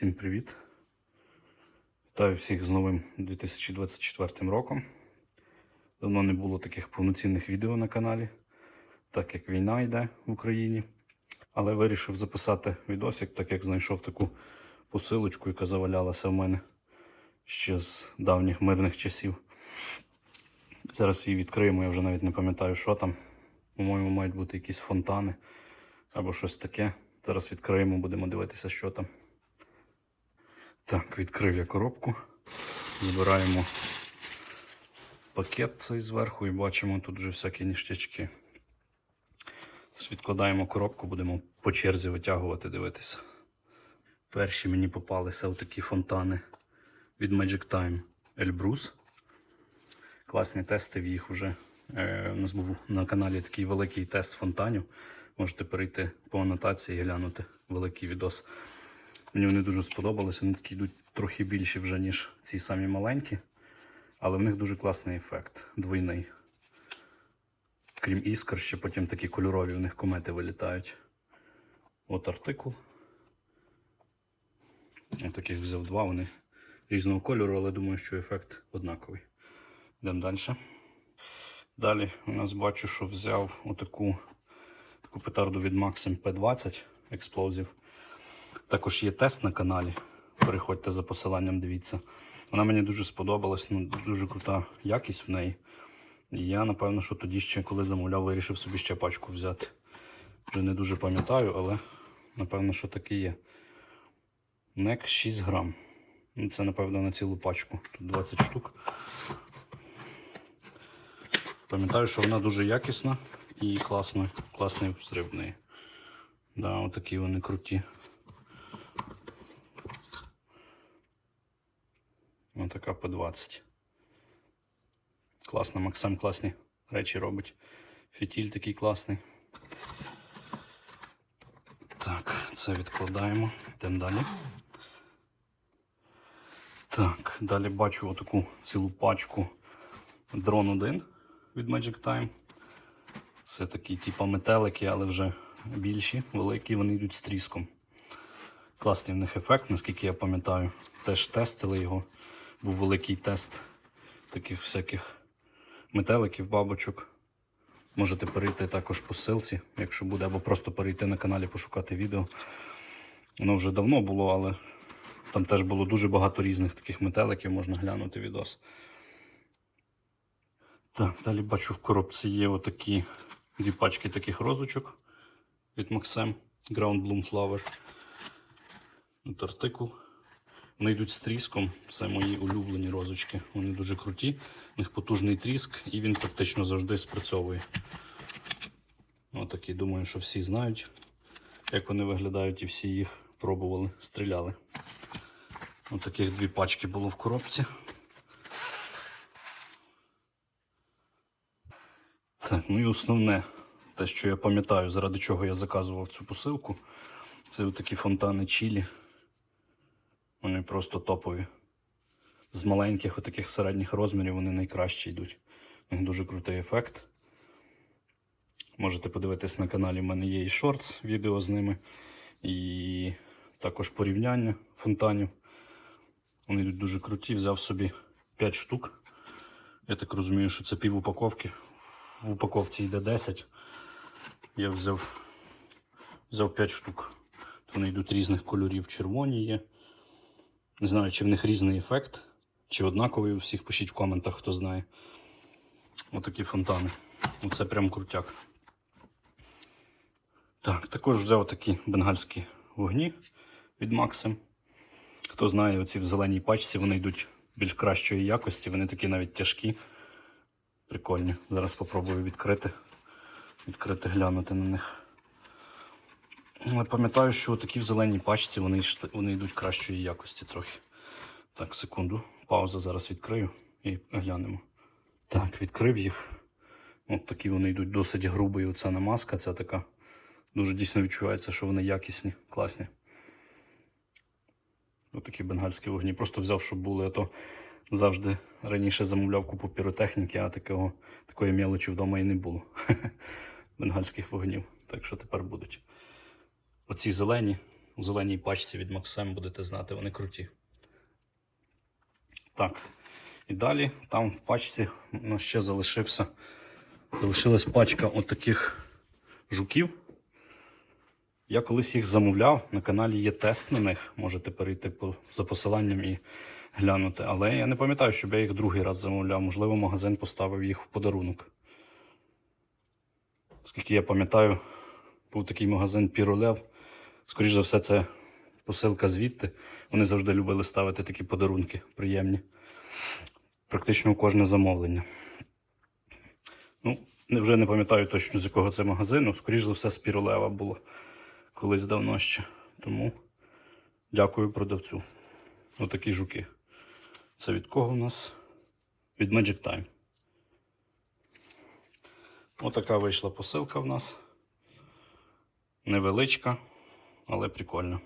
Всім привіт! Вітаю всіх з новим 2024 роком. Давно не було таких повноцінних відео на каналі, так як війна йде в Україні. Але вирішив записати відосик, так як знайшов таку посилочку, яка завалялася в мене ще з давніх мирних часів. Зараз її відкриємо, я вже навіть не пам'ятаю, що там. По-моєму, мають бути якісь фонтани або щось таке. Зараз відкриємо, будемо дивитися, що там. Так, відкрив я коробку. Забираємо пакет цей зверху і бачимо тут вже всякі ніштячки. Відкладаємо коробку, будемо по черзі витягувати, дивитися. Перші мені попалися такі фонтани від Magic Time Elbrus. Класні тести в їх вже. Е, у нас був на каналі такий великий тест фонтанів. Можете перейти по анотації і глянути великий відос. Мені вони дуже сподобалися. Вони такі йдуть трохи більші вже, ніж ці самі маленькі. Але в них дуже класний ефект, двойний. Крім іскр, ще потім такі кольорові в них комети вилітають. От артикул. Ось таких взяв два, вони різного кольору, але думаю, що ефект однаковий. Йдемо далі. Далі у нас бачу, що взяв отаку таку петарду від Maxim P20 Explosive. Також є тест на каналі. Переходьте за посиланням, дивіться. Вона мені дуже сподобалась, ну, дуже крута якість в неї. І я, напевно, що тоді ще, коли замовляв, вирішив собі ще пачку взяти. Вже не дуже пам'ятаю, але напевно, що таке є. Нек 6 грам. Ну, Це, напевно, на цілу пачку. Тут 20 штук. Пам'ятаю, що вона дуже якісна і класно, класний взрив. Да, отакі вони круті. Ось така П20. Класно, Максим класні речі робить. Фітіль такий класний. Так, це відкладаємо. Йдемо далі. Так, далі бачу отаку цілу пачку дрон 1 від Magic Time. Це такі типу метелики, але вже більші, великі, вони йдуть з тріском. Класний в них ефект, наскільки я пам'ятаю. Теж тестили його. Був великий тест таких всяких метеликів, бабочок. Можете перейти також по ссылці, якщо буде, або просто перейти на каналі, пошукати відео. Воно вже давно було, але там теж було дуже багато різних таких метеликів, можна глянути відос. Так, далі бачу в коробці є отакі дві пачки таких розочок від Maxim Ground Bloom Flower. От артикул. Вони йдуть з тріском. Це мої улюблені розочки. Вони дуже круті. У них потужний тріск і він практично завжди спрацьовує. Отакі, думаю, що всі знають, як вони виглядають, і всі їх пробували, стріляли. Отаких дві пачки було в коробці. Так, ну і основне, те, що я пам'ятаю, заради чого я заказував цю посилку, це такі фонтани чілі. Просто топові. З маленьких, отаких середніх розмірів вони найкраще йдуть. У них дуже крутий ефект. Можете подивитись на каналі, в мене є і шортс, відео з ними, і також порівняння фонтанів. Вони йдуть дуже круті. Взяв собі 5 штук. Я так розумію, що це пів упаковки. В упаковці йде 10. Я взяв, взяв 5 штук. Вони йдуть різних кольорів. Червоні є. Не знаю, чи в них різний ефект, чи однаковий у всіх. Пишіть в коментах, хто знає. Отакі фонтани. Оце прям крутяк. Так, також взяв такі бенгальські вогні від Maxim. Хто знає, оці в зеленій пачці вони йдуть більш кращої якості, вони такі навіть тяжкі. Прикольні. Зараз спробую відкрити. Відкрити, глянути на них. Але пам'ятаю, що такі в зеленій пачці вони, вони йдуть кращої якості трохи. Так, секунду. Пауза зараз відкрию і глянемо. Так, відкрив їх. От такі вони йдуть досить грубі. Оця намазка, ця така. Дуже дійсно відчувається, що вони якісні, класні. Ось такі бенгальські вогні. Просто взяв, щоб були, а то завжди раніше замовляв купу піротехніки, а такого, такої мелочі вдома і не було. Бенгальських вогнів. Так що тепер будуть. Оці зелені, у зеленій пачці від Максим будете знати, вони круті. Так. І далі там в пачці у нас ще залишився. Залишилась пачка отаких жуків. Я колись їх замовляв, на каналі є тест на них. Можете перейти по, за посиланням і глянути. Але я не пам'ятаю, щоб я їх другий раз замовляв. Можливо, магазин поставив їх в подарунок. Скільки я пам'ятаю, був такий магазин Піролев. Скоріше за все, це посилка звідти. Вони завжди любили ставити такі подарунки приємні. Практично кожне замовлення. Ну, вже не пам'ятаю точно з якого це магазину. Скоріше за все, з Піролева було колись давно ще. Тому дякую продавцю. Отакі жуки. Це від кого у нас? Від Magic Time. Отака вийшла посилка в нас. Невеличка, але прикольна.